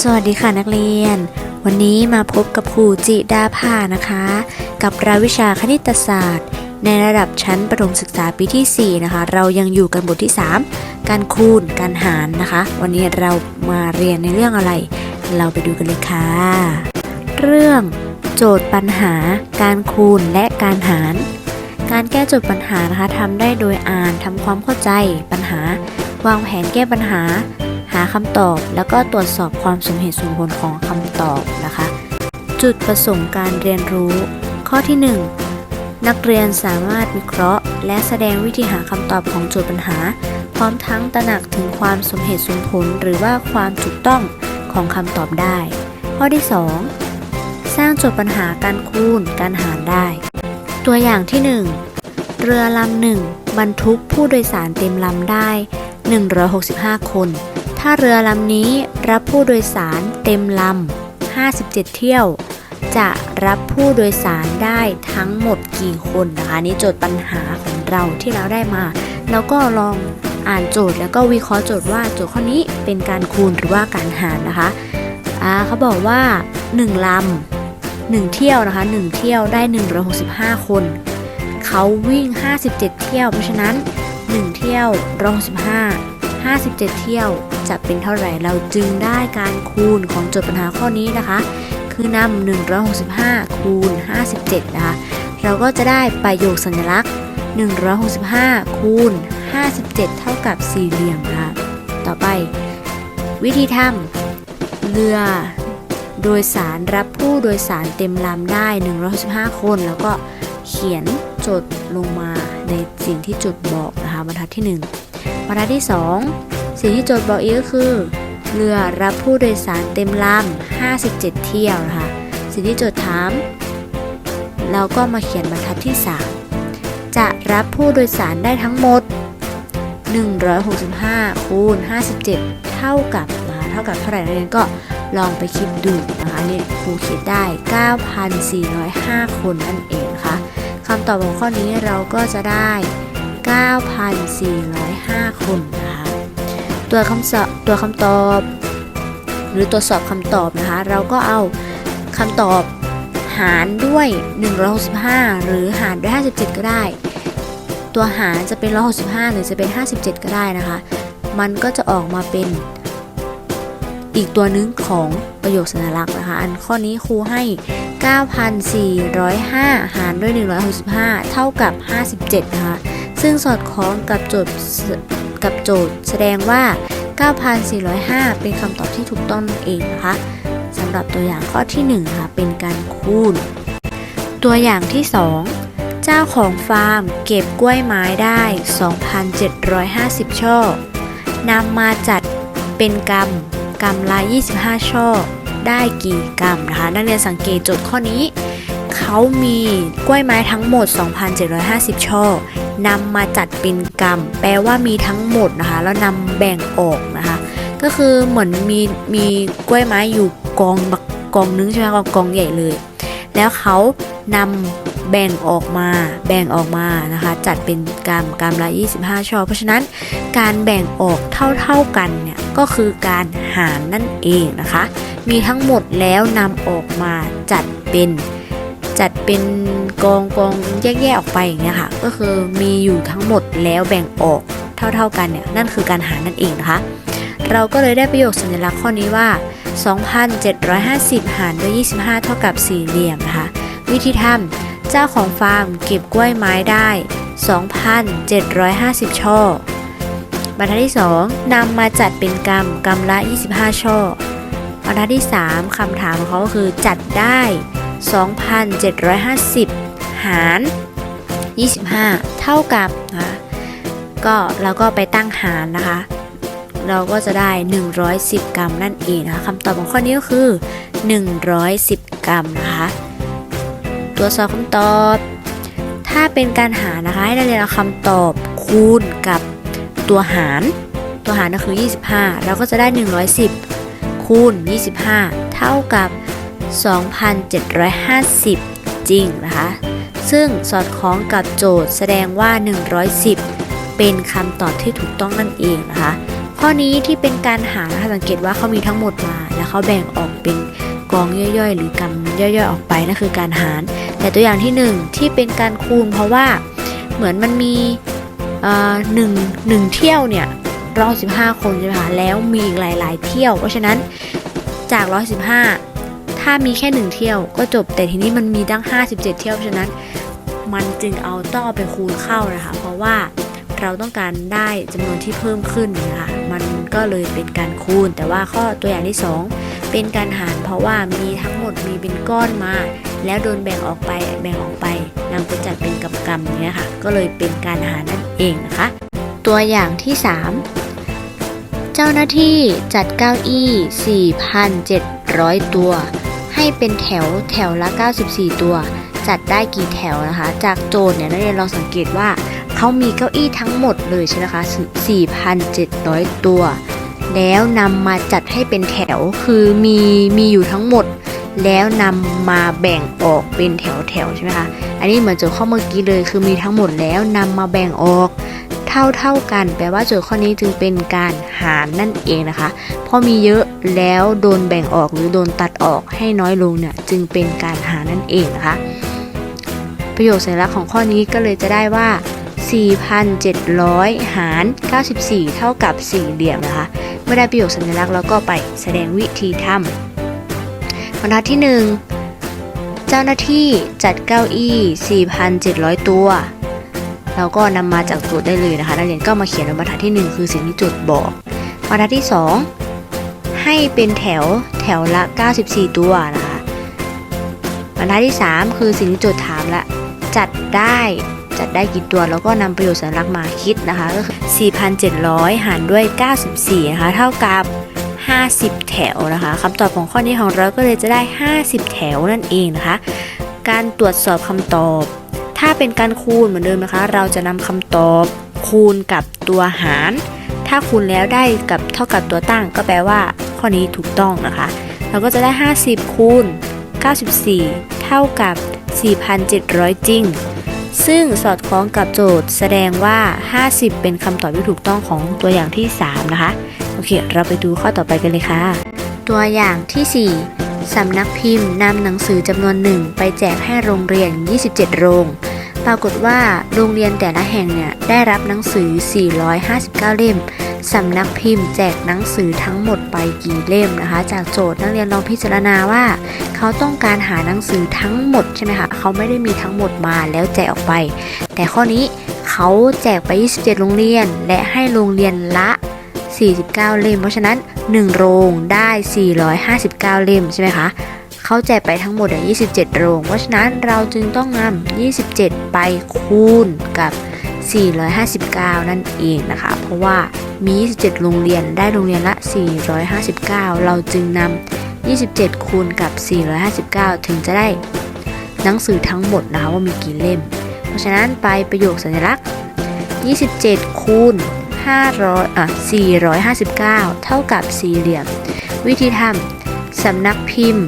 สวัสดีค่ะนักเรียน วันนี้มาพบกับครูจิดาภานะคะ กับรายวิชาคณิตศาสตร์ ในระดับชั้นประถมศึกษาปีที่ 4 นะคะ เรายังอยู่กันบทที่ 3 การคูณการหารนะคะ วันนี้เรามาเรียนในเรื่องอะไร เราไปดูกันเลยค่ะ เรื่อง โจทย์ปัญหา การคูณและการหาร การแก้โจทย์ปัญหานะคะทำได้โดยอ่านทำความเข้าใจปัญหา วางแผนแก้ปัญหาหา คำตอบ แล้วก็ตรวจสอบความสมเหตุสมผลของคำตอบนะคะ จุดประสงค์การเรียนรู้ ข้อที่ 1 นักเรียนสามารถวิเคราะห์ และแสดงวิธีหาคำตอบของโจทย์ปัญหา พร้อมทั้งตระหนักถึงความสมเหตุสมผล หรือว่าความถูกต้องของคำตอบได้ ข้อที่ 2 สร้างโจทย์ปัญหาการคูณการหารได้ ตัวอย่างที่ 1 เรือลำหนึ่งบรรทุกผู้โดยสารเต็มลำได้ 165 คน ถ้าเรือลำนี้รับผู้โดยสารเต็มลำ 57 เที่ยว จะรับผู้โดยสารได้ทั้งหมดกี่คนนะคะนี่โจทย์ปัญหาของเราที่เราได้มา แล้วก็ลองอ่านโจทย์แล้วก็วิเคราะห์โจทย์ว่าโจทย์ข้อนี้เป็นการคูณหรือว่าการหารนะคะอ่าเขาบอกว่า 1 ลำ 1 เที่ยวนะคะ 1 เที่ยวได้ 165 คน เขาวิ่ง 57 เที่ยว เพราะฉะนั้น 1 เที่ยว165 57 เที่ยว จะเป็นเท่าไหร่เราจึงได้การคูณของโจทย์ปัญหาข้อนี้นะคะ คือนำ165 คูณ 57 นะคะ เราก็จะได้ประโยคสัญลักษณ์ 165 คูณ 57 เท่ากับสี่เหลี่ยมนะคะ ต่อไป วิธีทำเรือโดยสารรับผู้โดยสารเต็มลำได้ 165 คน แล้วก็เขียนโจทย์ลงมาในสิ่งที่โจทย์บอกนะคะบรรทัดที่ 1 บรรทัดที่ 2 สิ่งที่โจทย์บอกอีกก็คือ เรือรับผู้โดยสารเต็มลำ57 เที่ยวนะคะสิ่งที่โจทย์ถาม เราก็มาเขียนบรรทัดที่ 3 จะรับผู้โดยสารได้ทั้งหมด 165คูณ57 เท่ากับนะคะเท่ากับเท่าไหร่นักเรียนก็ลองไปคิดดูนะคะนี่ครูคิดได้ 9,405 คนนั่นเองนะคะคำตอบของข้อนี้เราก็จะได้ 9,405 คนนะคะตัวคำสอบตัวคำตอบ หรือตรวจสอบคำตอบนะคะ เราก็เอาคำตอบหารด้วย 165 หรือหารด้วย 57 ก็ได้ ตัวหารจะเป็น 165 หรือจะเป็น 57 ก็ได้นะคะ มันก็จะออกมาเป็นอีกตัวหนึงของประโยคสัญลักษณ์นะคะ อันข้อนี้ครูให้ 9,405 หารด้วย 165 เท่ากับ 57 นะคะ ซึ่งสอดคล้องกับโจทย์กับโจทย์ แสดงว่า 9,405 เป็นคำตอบที่ถูกต้องนั่นเองนะคะสำหรับตัวอย่างข้อที่1นะคะเป็นการคูณ ตัวอย่างที่ 2 เจ้าของฟาร์มเก็บกล้วยไม้ได้ 2,750 ช่อนำมาจัดเป็นกรรมกรรมละ 25 ช่อ ได้กี่กรรมนะคะนักเรียนสังเกตโจทย์ข้อนี้ เขามีกล้วยไม้ทั้งหมด 2,750 ช่อ นำมาจัดเป็นกรรม แปลว่ามีทั้งหมดนะคะ แล้วนำแบ่งออกนะคะ ก็คือเหมือนมีมีกล้วยไม้อยู่กองบักกองนึงใช่ไหมกองกองใหญ่เลย แล้วเขานำแบ่งออกมา แบ่งออกมานะคะ จัดเป็นกรรมกรรมละ 25 ช่อ เพราะฉะนั้นการแบ่งออกเท่าๆกันเนี่ยก็คือการหารนั่นเองนะคะ มีทั้งหมดแล้วนำออกมาจัดเป็น จัดเป็นกองกองแยกๆออกไปอย่างเงี้ยค่ะ ก็คือมีอยู่ทั้งหมดแล้วแบ่งออกเท่าๆกันเนี่ยนั่นคือการหารนั่นเองนะคะ เราก็เลยได้ประโยคสัญลักษณ์ข้อนี้ว่า 2,750 หารด้วย 25 เท่ากับสี่เหลี่ยมนะคะ วิธีทำเจ้าของฟาร์มเก็บกล้วยไม้ได้ 2,750 ช่อบรรทัดที่ 2นำมาจัดเป็นกรรมกรรมละ 25 ช่อบรรทัดที่ 3คำถามของเขาก็คือจัดได้ 2,750 หาร 25 เท่ากับนะคะก็เราก็ไปตั้งหารนะคะ เราก็จะได้ 110 กรัมนั่นเองนะคะคำตอบของข้อนี้ก็คือ 110 กรัมนะคะตรวสอบคำตอบ ถ้าเป็นการหารนะคะ ให้เราเรียนเอาคำตอบคูณกับตัวหาร ตัวหารก็คือ 25 เราก็จะได้ 110 คูณ 25 เท่ากับ 2,750 จริงนะคะ ซึ่งสอดคล้องกับโจทย์แสดงว่า 110 เป็นคำตอบที่ถูกต้องนั่นเองนะคะ ข้อนี้ที่เป็นการหารนะคะสังเกตว่าเขามีทั้งหมดมา แล้วเขาแบ่งออกเป็นกองย่อยๆ หรือกำย่อยๆ ออกไปนั่นคือการหาร แต่ตัวอย่างที่หนึ่งที่เป็นการคูณเพราะว่าเหมือนมันมีหนึ่งหนึ่งเที่ยวเนี่ยร้อยสิบห้าคนใช่ไหมคะแล้วมีอีกหลาย ๆ เที่ยว เพราะฉะนั้นจากร้อยสิบห้า ถ้ามีแค่หนึ่งเที่ยวก็จบ แต่ทีนี้มันมีตั้ง 57 เที่ยวฉะนั้น มันจึงเอาต้องเอาไปคูณเข้านะคะ เพราะว่าเราต้องการได้จำนวนที่เพิ่มขึ้นนะคะมันก็เลยเป็นการคูณ แต่ว่าข้อตัวอย่างที่ 2 เป็นการหารเพราะว่ามีทั้งหมดมีเป็นก้อนมา แล้วโดนแบ่งออกไปแบ่งออกไปนำไปจัดเป็นกำกำเนี่ยค่ะ ก็เลยเป็นการหารนั่นเองนะคะ ตัวอย่างที่ 3 เจ้าหน้าที่จัดเก้าอี้ 4,700 ตัว ให้เป็นแถวแถวละ 94 ตัว จัดได้กี่แถวนะคะ จากโจทย์เนี่ยนักเรียนลองสังเกตว่าเขามีเก้าอี้ทั้งหมดเลยใช่ไหมคะ 4,700 ตัว แล้วนำมาจัดให้เป็นแถวคือมีมีอยู่ทั้งหมด แล้วนำมาแบ่งออกเป็นแถวแถวใช่ไหมคะ อันนี้เหมือนโจทย์ข้อเมื่อกี้เลยคือมีทั้งหมดแล้วนำมาแบ่งออก เท่าเท่ากัน แปลว่าโจทย์ข้อนี้จึงเป็นการหารนั่นเองนะคะพราะมีเยอะแล้วโดนแบ่งออกหรือโดนตัดออกให้น้อยลงเนี่ยจึงเป็นการหารนั่นเองนะคะ ประโยคสัญลักษณ์ของข้อนี้ก็เลยจะได้ว่า 4,700 หาร 94 เท่ากับสี่เหลี่ยมนะคะ เมื่อได้ประโยคสัญลักษณ์แล้วก็ไปแสดงวิธีทำบรรทัดที่ 1 เจ้าหน้าที่จัดเก้าอี้ 4,700 ตัว เราก็นำมาจากโจทย์ได้เลยนะคะนักเรียนก็มาเขียนในบรรทัดที่ 1 คือสิ่งที่โจทย์บอกบรรทัดที่ 2 ให้เป็นแถวแถวละ 94 ตัวนะคะบรรทัดที่ 3 คือสิ่งที่โจทย์ถามละจัดได้จัดได้กี่ตัวแล้วก็นำประโยชน์สัญลักษณ์มาคิดนะคะก็คือ4,700 หารด้วย 94 นะคะ เท่ากับ 50 แถวนะคะคำตอบของข้อนี้ของเราก็เลยจะได้ 50 แถวนั่นเองนะคะ การตรวจสอบคำตอบ ถ้าเป็นการคูณเหมือนเดิมนะคะ เราจะนำคำตอบคูณกับตัวหาร ถ้าคูณแล้วได้กับเท่ากับตัวตั้ง ก็แปลว่า ข้อนี้ถูกต้องนะคะ เราก็จะได้ 50 คูณ 94 เท่ากับ 4,700 จริง ซึ่งสอดคล้องกับโจทย์แสดงว่า 50 เป็นคำตอบที่ถูกต้องของตัวอย่างที่ 3 นะคะ โอเค เราไปดูข้อต่อไปกันเลยค่ะ ตัวอย่างที่ 4สำนักพิมพ์นำหนังสือจำนวนหนึ่งไปแจกให้โรงเรียน 27 โรง ปรากฏว่าโรงเรียนแต่ละแห่งเนี่ยได้รับหนังสือ 459 เล่ม สำนักพิมพ์แจกหนังสือทั้งหมดไปกี่เล่มนะคะ จากโจทย์นักเรียนลองพิจารณาว่า เขาต้องการหาหนังสือทั้งหมดใช่ไหมคะเขาไม่ได้มีทั้งหมดมาแล้วแจกออกไป แต่ข้อนี้เขาแจกไป 27 โรงเรียน และให้โรงเรียนละ49 เล่ม เพราะฉะนั้น 1 โรงได้ 459 เล่มใช่ไหมคะ เขาแจกไปทั้งหมด27 โรง เพราะฉะนั้นเราจึงต้องนำ27 ไปคูณกับ 459 นั่นเองนะคะ เพราะว่ามี 27 โรงเรียนได้โรงเรียนละ 459 เราจึงนำ 27 คูณกับ 459 ถึงจะได้หนังสือทั้งหมดนะคะว่ามีกี่เล่ม เพราะฉะนั้นไปประโยคสัญลักษณ์ 27 คูณ 500 อะ 459 เท่ากับสี่เหลี่ยม วิธีทำสำนักพิมพ์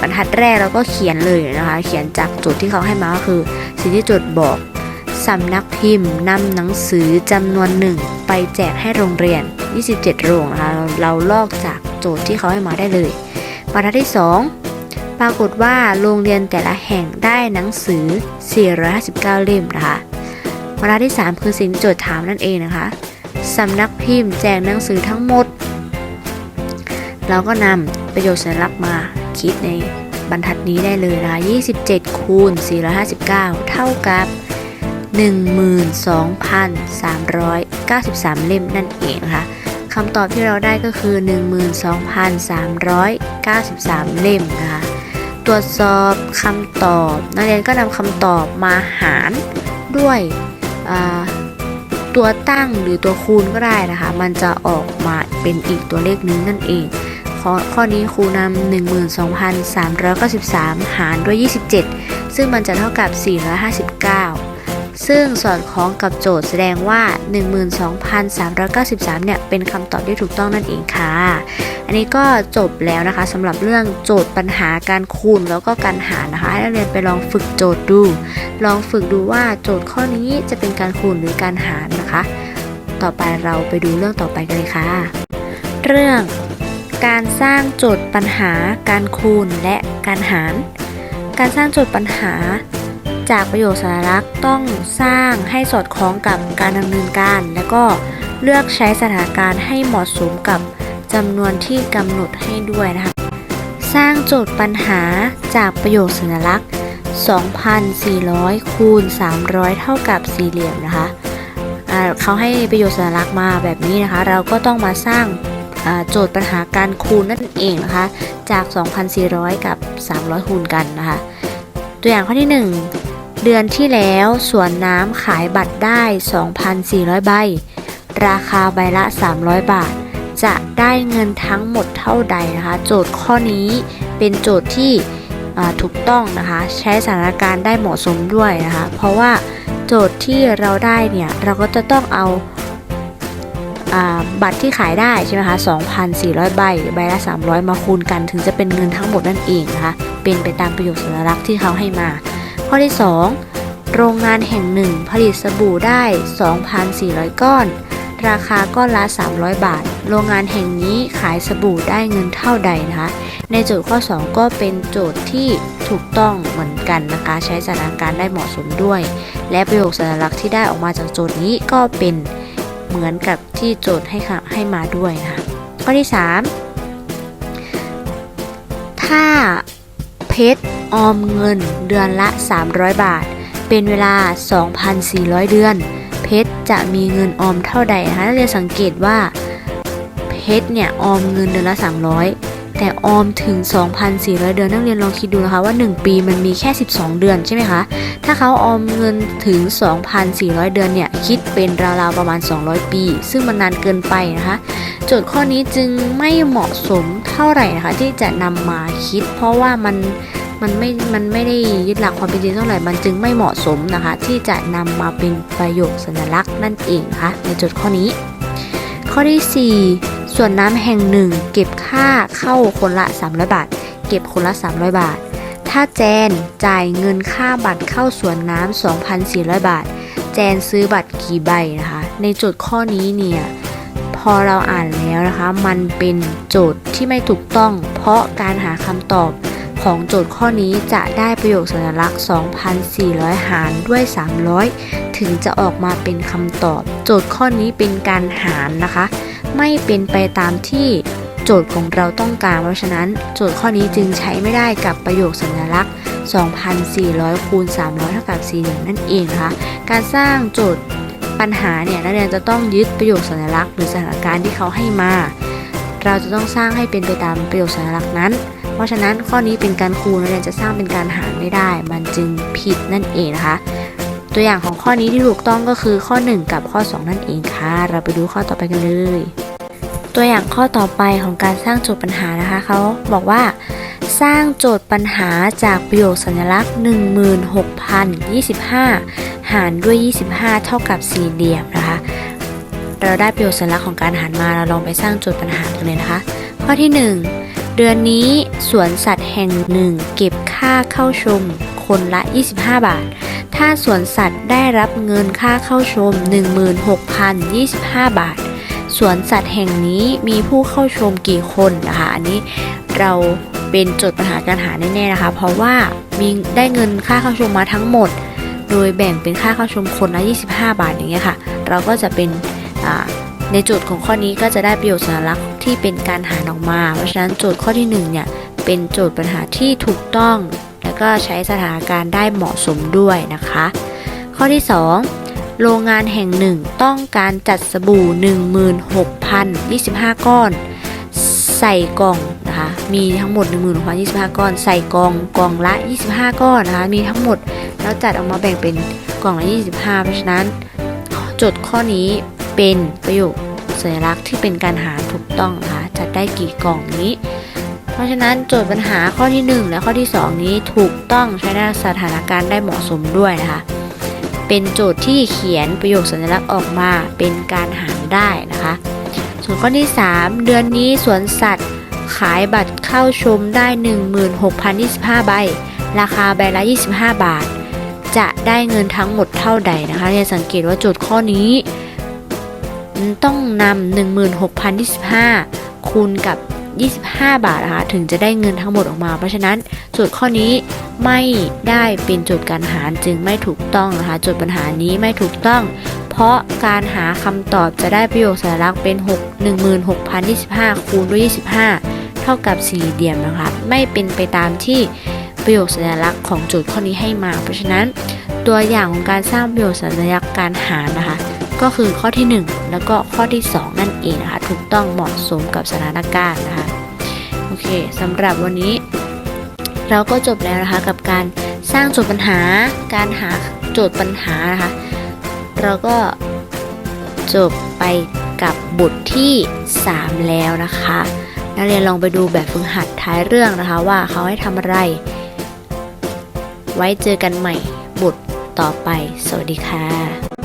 บรรทัดแรกเราก็เขียนเลยนะคะ เขียนจากโจทย์ที่เขาให้มาก็คือสิ่งที่โจทย์บอกสำนักพิมพ์นำหนังสือจำนวนหนึ่งไปแจกให้โรงเรียน 27 โรงนะคะเราเราลอกจากโจทย์ที่เขาให้มาได้เลยบรรทัดที่ 2 ปรากฏว่าโรงเรียนแต่ละแห่งได้หนังสือ 459 เล่มนะคะบรรทัดที่ 3 คือสิ่งที่โจทย์ถามนั่นเองนะคะสำนักพิมพ์แจกหนังสือทั้งหมด เราก็นำประโยชน์สัญลักษณ์มา คิดในบรรทัดนี้ได้เลยนะคะ27 คูณ 459 เท่ากับ 12,393 เล่มนั่นเองนะคะคำตอบที่เราได้ก็คือ 12,393 เล่มนะคะตรวจสอบคำตอบนักเรียนก็นำคำตอบมาหารด้วยตัวตั้งหรือตัวคูณก็ได้นะคะ มันจะออกมาเป็นอีกตัวเลขหนึงนั่นเอง ข้อข้อนี้ครูนำ12,393 หารด้วย 27 ซึ่งมันจะเท่ากับ 459 ซึ่งสอดคล้องกับโจทย์แสดงว่า 12,393 เนี่ย เป็นคำตอบที่ถูกต้องนั่นเองค่ะ อันนี้ก็จบแล้วนะคะสำหรับเรื่องโจทย์ปัญหาการคูณแล้วก็การหารนะคะ ให้นักเรียนไปลองฝึกโจทย์ดู ลองฝึกดูว่าโจทย์ข้อนี้จะเป็นการคูณหรือการหารนะคะ ต่อไปเราไปดูเรื่องต่อไปกันเลยค่ะ เรื่อง การสร้างโจทย์ปัญหา การคูณและการหาร การสร้างโจทย์ปัญหา จากประโยคสัญลักษณ์ต้องสร้างให้สอดคล้องกับการดำเนินการ และก็เลือกใช้สถานการณ์ให้เหมาะสมกับจำนวนที่กำหนดให้ด้วยนะคะ สร้างโจทย์ปัญหาจากประโยคสัญลักษณ์ 2,400 คูณ 300 เท่ากับสี่เหลี่ยมนะคะเขาให้ประโยคสัญลักษณ์มาแบบนี้นะคะ เราก็ต้องมาสร้าง โจทย์ปัญหาการคูณนั่นเองนะคะ จาก 2,400 กับ 300 คูณกันนะคะ ตัวอย่างข้อที่ 1 เดือนที่แล้วสวนน้ำขายบัตรได้ 2,400 ใบ ราคาใบละ 300 บาท จะได้เงินทั้งหมดเท่าใดนะคะ โจทย์ข้อนี้เป็นโจทย์ที่ถูกต้องนะคะ ใช้สถานการณ์ได้เหมาะสมด้วยนะคะ เพราะว่าโจทย์ที่เราได้เนี่ย เราก็จะต้องเอา บัตรที่ขายได้ใช่ไหมคะ 2,400 ใบ ใบละ 300 มาคูณกันถึงจะเป็นเงินทั้งหมดนั่นเองนะคะ เป็นไปตามประโยคสัญลักษณ์ที่เขาให้มา ข้อที่ 2 โรงงานแห่งหนึ่งผลิตสบู่ได้ 2,400 ก้อน ราคาก้อนละ 300 บาท โรงงานแห่งนี้ขายสบู่ได้เงินเท่าใดนะคะ ในโจทย์ข้อ 2 ก็เป็นโจทย์ที่ถูกต้องเหมือนกันนะคะ ใช้สถานการณ์ได้เหมาะสมด้วย และประโยคสัญลักษณ์ที่ได้ออกมาจากโจทย์นี้ก็เป็น เหมือนกับที่โจทย์ให้ค่ะให้มาด้วยนะคะข้อที่ 3 ถ้าเพชรออมเงินเดือนละ 300 บาท เป็นเวลา 2,400 เดือน เพชรจะมีเงินออมเท่าใดนะคะเราจะสังเกตว่าเพชรเนี่ยออมเงินเดือนละ 300 แต่ออมถึง 2,400 เดือนนักเรียนลองคิดดูนะคะว่า 1 ปีมันมีแค่ 12 เดือนใช่ไหมคะ ถ้าเขาออมเงินถึง 2,400 เดือนเนี่ย คิดเป็นราวๆประมาณ 200 ปี ซึ่งมันนานเกินไปนะคะ โจทย์ข้อนี้จึงไม่เหมาะสมเท่าไหร่นะคะ ที่จะนำมาคิด เพราะว่ามันมันไม่ มันไม่ได้ยึดหลักความเป็นจริงเท่าไหร่ มันจึงไม่เหมาะสมนะคะ ที่จะนำมาเป็นประโยคสัญลักษณ์นั่นเองนะคะในโจทย์ข้อนี้ ข้อที่ 4 ส่วนน้ำแห่งหนึ่ง เก็บค่าเข้าคนละ 300 บาท เก็บคนละ 300 บาท ถ้าแจนจ่ายเงินค่าบัตรเข้าสวนน้ำ2,400 บาท แจนซื้อบัตรกี่ใบนะคะ ในโจทย์ข้อนี้เนี่ยพอเราอ่านแล้วนะคะ มันเป็นโจทย์ที่ไม่ถูกต้อง เพราะการหาคำตอบของโจทย์ข้อนี้จะได้ประโยคสัญลักษณ์ 2,400 หารด้วย 300 ถึงจะออกมาเป็นคำตอบ โจทย์ข้อนี้เป็นการหารนะคะ ไม่เป็นไปตามที่โจทย์ของเราต้องการ เพราะฉะนั้นโจทย์ข้อนี้จึงใช้ไม่ได้กับประโยคสัญลักษณ์ 2,400คูณ300เท่ากับ4เหลี่ยมนั่นเองนะคะการสร้างโจทย์ปัญหาเนี่ยนักเรียนจะต้องยึดประโยคสัญลักษณ์หรือสถานการณ์ที่เขาให้มา เราจะต้องสร้างให้เป็นไปตามประโยคสัญลักษณ์นั้น เพราะฉะนั้นข้อนี้เป็นการคูณนักเรียนจะสร้างเป็นการหารไม่ได้ มันจึงผิดนั่นเองนะคะ ตัวอย่างของข้อนี้ที่ถูกต้องก็คือข้อ 1 กับข้อ 2 นั่นเองค่ะ เราไปดูข้อต่อไปกันเลย ตัวอย่างข้อต่อไปของการสร้างโจทย์ปัญหานะคะเขาบอกว่า สร้างโจทย์ปัญหาจากประโยคสัญลักษณ์ 16,025 หารด้วย 25 เท่ากับสี่เหลี่ยมนะคะ เราได้ประโยคสัญลักษณ์ของการหารมาเราลองไปสร้างโจทย์ปัญหากันเลยนะคะ ข้อที่ 1 เดือนนี้สวนสัตว์แห่งหนึ่งเก็บค่าเข้าชมคนละ 25 บาท ถ้าสวนสัตว์ได้รับเงินค่าเข้าชม 16,025 บาท สวนสัตว์แห่งนี้มีผู้เข้าชมกี่คนนะคะ อันนี้เราเป็นโจทย์ปัญหาการหาแน่ๆนะคะ เพราะว่ามีได้เงินค่าเข้าชมมาทั้งหมด โดยแบ่งเป็นค่าเข้าชมคนละ 25 บาทอย่างเงี้ยค่ะ เราก็จะเป็นในโจทย์ของข้อนี้ก็จะได้ประโยชน์สัญลักษณ์ที่เป็นการหารออกมา เพราะฉะนั้นโจทย์ข้อที่1เนี่ยเป็นโจทย์ปัญหาที่ถูกต้อง แล้วก็ใช้สถานการณ์ได้เหมาะสมด้วยนะคะ ข้อที่ 2 โรงงานแห่งหนึ่งต้องการจัดสบู่ 16,025 ก้อน ใส่กล่องนะคะ มีทั้งหมด 16,025 ก้อน ใส่กล่องกล่องละ 25 ก้อนนะคะ มีทั้งหมดแล้วจัดออกมาแบ่งเป็นกล่องละ 25 เพราะฉะนั้นโจทย์ข้อนี้เป็นประโยคสัญลักษณ์ที่เป็นการหารถูกต้องนะคะจัดได้กี่กล่องนี้ เพราะฉะนั้นโจทย์ปัญหาข้อที่ 1 และข้อที่ 2 นี้ถูกต้องใช้ในสถานการณ์ได้เหมาะสมด้วยนะคะ เป็นโจทย์ที่เขียนประโยคสัญลักษณ์ออกมาเป็นการหารได้นะคะ ส่วนข้อที่ 3 เดือนนี้สวนสัตว์ ขายบัตรเข้าชมได้ 16,025 ใบ ราคาใบละ 25 บาท จะได้เงินทั้งหมดเท่าใดนะคะเนี่ยสังเกตว่าโจทย์ข้อนี้ต้องนำ16,025 คูณกับ 25 บาทนะคะถึงจะได้เงินทั้งหมดออกมา เพราะฉะนั้นโจทย์ข้อนี้ไม่ได้เป็นโจทย์การหารจึงไม่ถูกต้องนะคะโจทย์ปัญหานี้ไม่ถูกต้อง เพราะการหาคำตอบจะได้ประโยคสัญลักษณ์เป็น 6 16,025 คูณด้วย 25 เท่ากับสี่เหลี่ยมนะคะไม่เป็นไปตามที่ประโยคสัญลักษณ์ของโจทย์ข้อนี้ให้มา เพราะฉะนั้น ตัวอย่างของการสร้างประโยคสัญลักษณ์การหารนะคะก็คือข้อที่ 1 แล้วก็ข้อที่ 2 นั่นเองนะคะ ถูกต้องเหมาะสมกับสถานการณ์นะคะ สำหรับวันนี้ เราก็จบแล้วนะคะกับการสร้างโจทย์ปัญหา การหาโจทย์ปัญหานะคะ เราก็จบไปกับบทที่ 3 แล้วนะคะ นักเรียนลองไปดูแบบฝึกหัดท้ายเรื่องนะคะ ว่าเขาให้ทำอะไร ไว้เจอกันใหม่บทต่อไป สวัสดีค่ะ